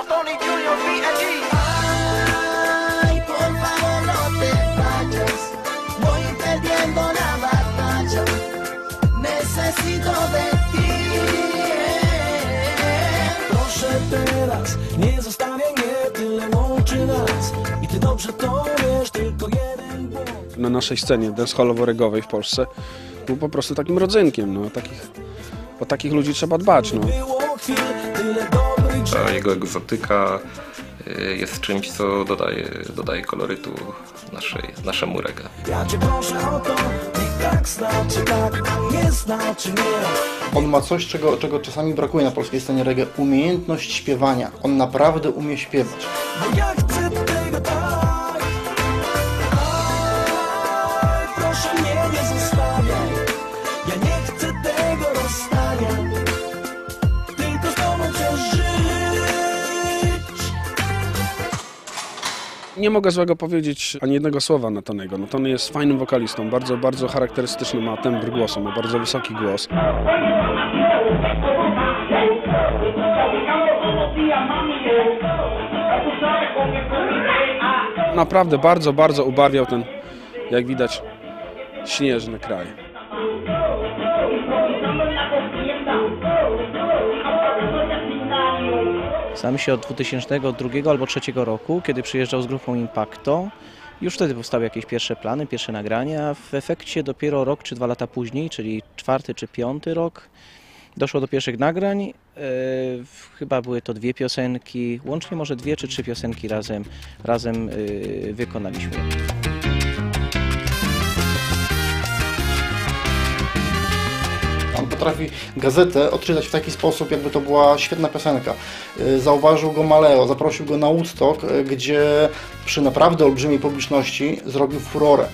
Tony Jr., B&E. Ay, por favor no te vayas, voy perdiendo la batalla, necesito de ti. Proszę teraz, nie zostawiaj mnie, tyle łączy nas I ty dobrze to wiesz, tylko jeden błąd na naszej scenie dancehallowo-regowej w Polsce był po prostu takim rodzynkiem. No, takich, o takich ludzi trzeba dbać. No. Ta jego egzotyka y, jest czymś, co dodaje, dodaje kolorytu naszej, naszemu reggae. Ja cię proszę o to, i tak znaczy tak, a nie znaczy nie On ma coś, czego, czego czasami brakuje na polskiej scenie reggae. Umiejętność śpiewania. On naprawdę umie śpiewać. Bo ja chcę Nie mogę złego powiedzieć ani jednego słowa na Tonego. No, Tony jest fajnym wokalistą, bardzo, bardzo charakterystyczny ma tembr głosu, ma bardzo wysoki głos. Naprawdę bardzo, bardzo ubarwiał ten, jak widać, śnieżny kraj. Znam się od 2002 albo 2003 roku, kiedy przyjeżdżał z grupą Impacto. Już wtedy powstały jakieś pierwsze plany, pierwsze nagrania. a W efekcie dopiero rok czy dwa lata później, czyli czwarty czy piąty rok, doszło do pierwszych nagrań. E, chyba były to dwie piosenki, łącznie może dwie czy trzy piosenki razem, razem e, wykonaliśmy. Potrafi gazetę odczytać w taki sposób, jakby to była świetna piosenka. Y, Zauważył go Maleo, zaprosił go na Woodstock, y, gdzie przy naprawdę olbrzymiej publiczności zrobił furorę.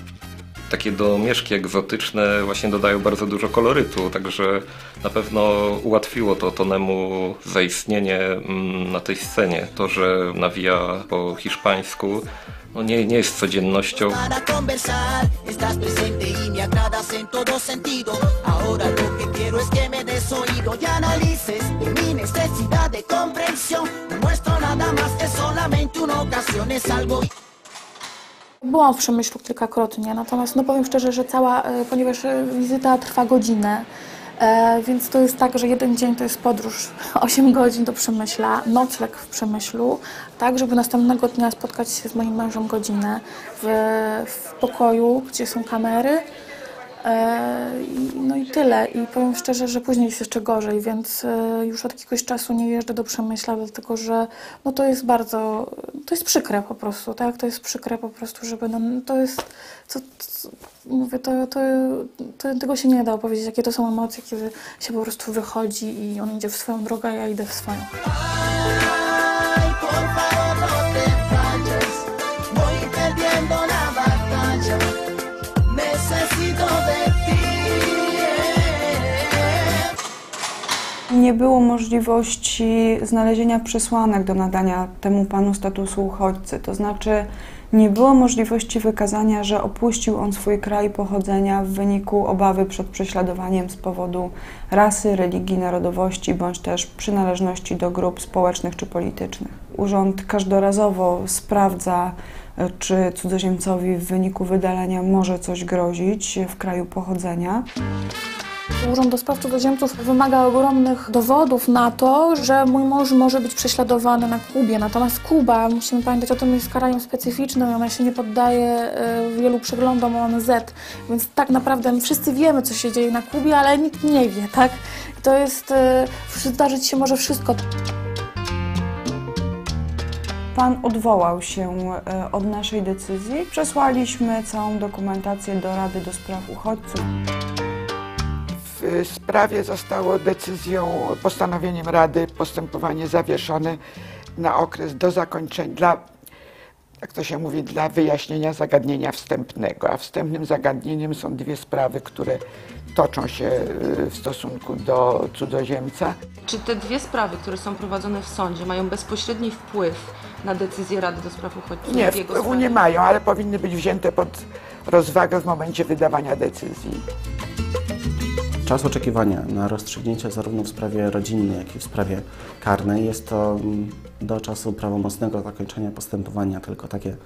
Takie domieszki egzotyczne właśnie dodają bardzo dużo kolorytu, także na pewno ułatwiło to Tonemu zaistnienie mm, na tej scenie. To, że nawija po hiszpańsku, no nie, nie jest codziennością. Byłam w Przemyślu kilkakrotnie, natomiast no powiem szczerze, że cała, e, ponieważ e, wizyta trwa godzinę, e, więc to jest tak, że jeden dzień to jest podróż 8 godzin do Przemyśla, nocleg w Przemyślu, tak, żeby następnego dnia spotkać się z moim mężem godzinę w, w pokoju, gdzie są kamery. E, No i tyle. I powiem szczerze, że później jest jeszcze gorzej, więc e, już od jakiegoś czasu nie jeżdżę do Przemyśla, dlatego że no to jest bardzo, to jest przykre po prostu, tak? To jest przykre po prostu, żeby nam, to jest, co, co, mówię, to, to, to, tego się nie da opowiedzieć, jakie to są emocje, kiedy się po prostu wychodzi i on idzie w swoją drogę, a ja idę w swoją. Nie było możliwości znalezienia przesłanek do nadania temu panu statusu uchodźcy, to znaczy nie było możliwości wykazania, że opuścił on swój kraj pochodzenia w wyniku obawy przed prześladowaniem z powodu rasy, religii, narodowości bądź też przynależności do grup społecznych czy politycznych. Urząd każdorazowo sprawdza, czy cudzoziemcowi w wyniku wydalenia może coś grozić w kraju pochodzenia. Urząd do Spraw Cudzoziemców wymaga ogromnych dowodów na to, że mój mąż może być prześladowany na Kubie. Natomiast Kuba, musimy pamiętać o tym, jest krajem specyficznym, ona się nie poddaje e, wielu przeglądom ONZ, więc tak naprawdę my wszyscy wiemy, co się dzieje na Kubie, ale nikt nie wie, tak? I to jest, e, zdarzyć się może wszystko. Pan odwołał się e, od naszej decyzji. Przesłaliśmy całą dokumentację do Rady do Spraw Uchodźców. W sprawie zostało decyzją, postanowieniem Rady postępowanie zawieszone na okres do zakończenia, dla, jak to się mówi, dla wyjaśnienia zagadnienia wstępnego. A wstępnym zagadnieniem są dwie sprawy, które toczą się y, w stosunku do cudzoziemca. Czy te dwie sprawy, które są prowadzone w sądzie, mają bezpośredni wpływ na decyzję Rady do Spraw Uchodźców? Nie, wpływu nie mają, ale powinny być wzięte pod rozwagę w momencie wydawania decyzji. Czas oczekiwania na rozstrzygnięcie zarówno w sprawie rodzinnej, jak i w sprawie karnej jest to mm, do czasu prawomocnego zakończenia postępowania. Tylko takie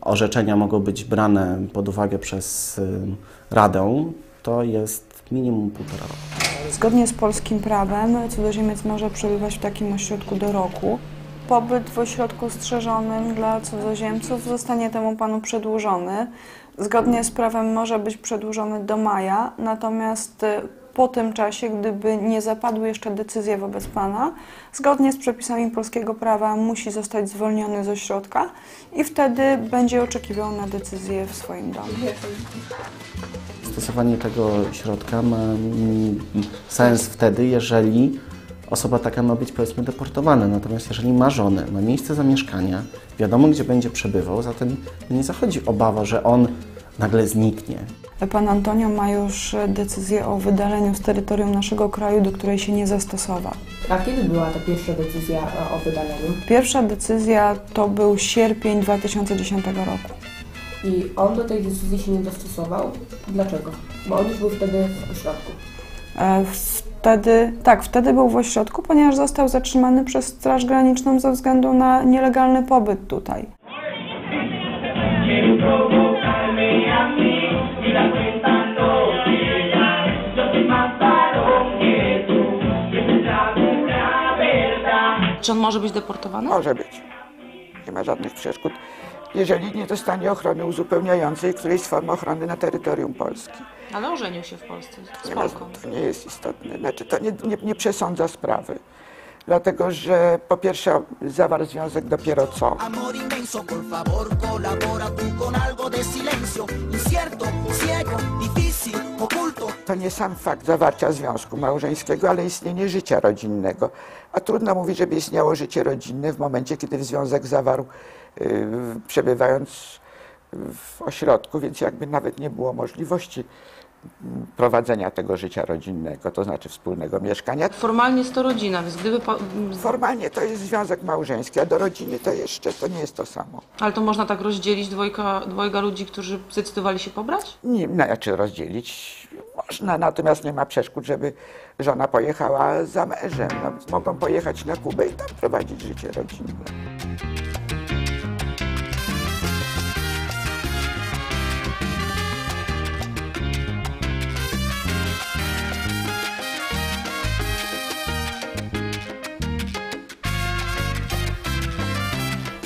orzeczenia mogą być brane pod uwagę przez y, Radę. To jest minimum półtora roku. Zgodnie z polskim prawem cudzoziemiec może przebywać w takim ośrodku do roku. Pobyt w ośrodku strzeżonym dla cudzoziemców zostanie temu panu przedłużony. Zgodnie z prawem może być przedłużony do maja, natomiast y, po tym czasie, gdyby nie zapadły jeszcze decyzje wobec pana, zgodnie z przepisami polskiego prawa musi zostać zwolniony z ośrodka i wtedy będzie oczekiwał na decyzję w swoim domu. Stosowanie tego środka ma sens wtedy, jeżeli osoba taka ma być powiedzmy deportowana. Natomiast jeżeli ma żonę, ma miejsce zamieszkania, wiadomo gdzie będzie przebywał, zatem nie zachodzi obawa, że on nagle zniknie. Pan Antonio ma już decyzję o wydaleniu z terytorium naszego kraju, do której się nie zastosował. A kiedy była ta pierwsza decyzja e, o wydaleniu? Pierwsza decyzja to był sierpień 2010 roku. I on do tej decyzji się nie dostosował? Dlaczego? Bo on już był wtedy w ośrodku. E, Wtedy, tak, wtedy był w ośrodku, ponieważ został zatrzymany przez Straż Graniczną ze względu na nielegalny pobyt tutaj. Czy on może być deportowany? Może być. Nie ma żadnych przeszkód, jeżeli nie dostanie ochrony uzupełniającej którejś z form ochrony na terytorium Polski. Ale ożenił się w Polsce z Nie ma, Polką. to nie jest istotne. Znaczy, to nie, nie, nie przesądza sprawy. Dlatego, że po pierwsze zawarł związek dopiero co. nie sam fakt zawarcia związku małżeńskiego, ale istnienie życia rodzinnego. A trudno mówić, żeby istniało życie rodzinne w momencie, kiedy związek zawarł, yy, przebywając w ośrodku, więc jakby nawet nie było możliwości mm, prowadzenia tego życia rodzinnego, to znaczy wspólnego mieszkania. Formalnie jest to rodzina, więc gdyby... Po... Formalnie to jest związek małżeński, a do rodziny to jeszcze to nie jest to samo. Ale to można tak rozdzielić dwojga, dwojga ludzi, którzy zdecydowali się pobrać? Nie, znaczy rozdzielić można, natomiast nie ma przeszkód, żeby żona pojechała za mężem. No, mogą pojechać na Kubę i tam prowadzić życie rodzinne.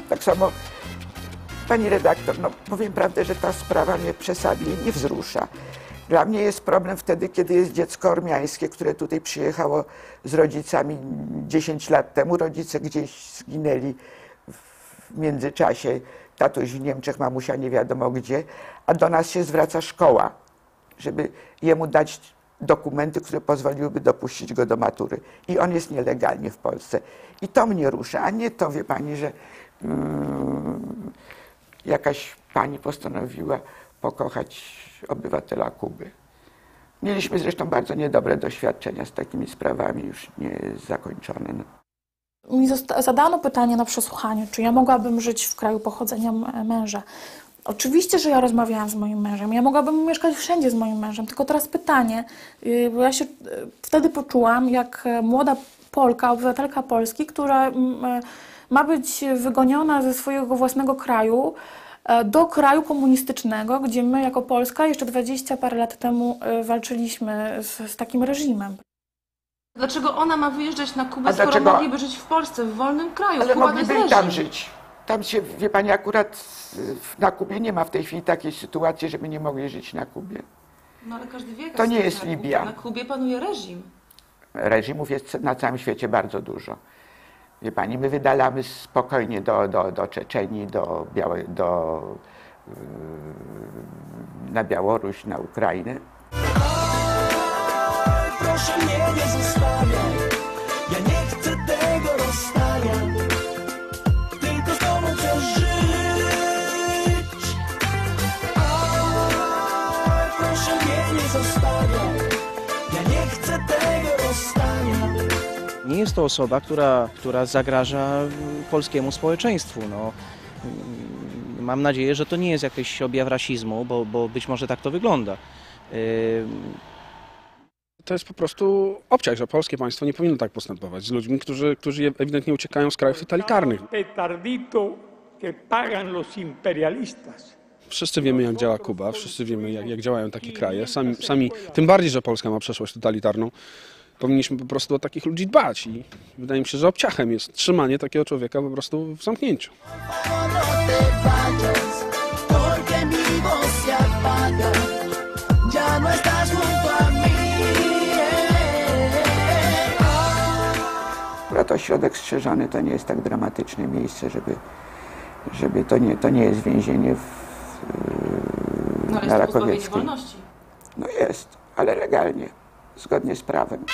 Tak samo, pani redaktor, no powiem prawdę, że ta sprawa mnie przesadnie nie wzrusza. Dla mnie jest problem wtedy, kiedy jest dziecko ormiańskie, które tutaj przyjechało z rodzicami 10 lat temu. Rodzice gdzieś zginęli w międzyczasie. Tatuś w Niemczech, mamusia nie wiadomo gdzie. A do nas się zwraca szkoła, żeby jemu dać dokumenty, które pozwoliłyby dopuścić go do matury. I on jest nielegalnie w Polsce. I to mnie rusza, a nie to, wie pani, że mm, jakaś pani postanowiła pokochać obywatela Kuby. Mieliśmy zresztą bardzo niedobre doświadczenia z takimi sprawami, już nie zakończone. No. Mi zadano pytanie na przesłuchaniu, czy ja mogłabym żyć w kraju pochodzenia męża. Oczywiście, że ja rozmawiałam z moim mężem. Ja mogłabym mieszkać wszędzie z moim mężem. Tylko teraz pytanie, yy, bo ja się yy, wtedy poczułam jak e, młoda Polka, obywatelka Polski, która e, ma być wygoniona ze swojego własnego kraju do kraju komunistycznego, gdzie my jako Polska jeszcze 20 parę lat temu e, walczyliśmy z, z takim reżimem. Dlaczego ona ma wyjeżdżać na Kubę, A skoro dlaczego- mogliby żyć w Polsce, w wolnym kraju? Ale Kuba mogliby i tam żyć. Tam się, wie pani, akurat na Kubie nie ma w tej chwili takiej sytuacji, żeby nie mogli żyć na Kubie. No ale każdy wie, jak To nie jest Kubie. Libia. Na Kubie panuje reżim. Reżimów jest na całym świecie bardzo dużo. Wie pani, my wydalamy spokojnie do, do, do Czeczenii, do, Białe, do, yy, na Białoruś, na Ukrainę. Proszę mnie nie zostawiaj jest to osoba, która, która zagraża polskiemu społeczeństwu. No, mm, mam nadzieję, że to nie jest jakiś objaw rasizmu, bo, bo być może tak to wygląda. To jest po prostu obciach, że polskie państwo nie powinno tak postępować z ludźmi, którzy, którzy ewidentnie uciekają z krajów totalitarnych. petardito que pagan los imperialistas. Wszyscy wiemy, jak działa Kuba, wszyscy wiemy, jak, jak działają takie kraje. Sami, sami, tym bardziej, że Polska ma przeszłość totalitarną, powinniśmy po prostu o takich ludzi dbać. I wydaje mi się, że obciachem jest trzymanie takiego człowieka po prostu w zamknięciu. Ya no ośrodek strzeżony to nie jest tak dramatyczne miejsce, żeby, żeby to, nie, to nie jest więzienie w, No na Rakowieckiej. wolności. No jest, ale legalnie, zgodnie z prawem.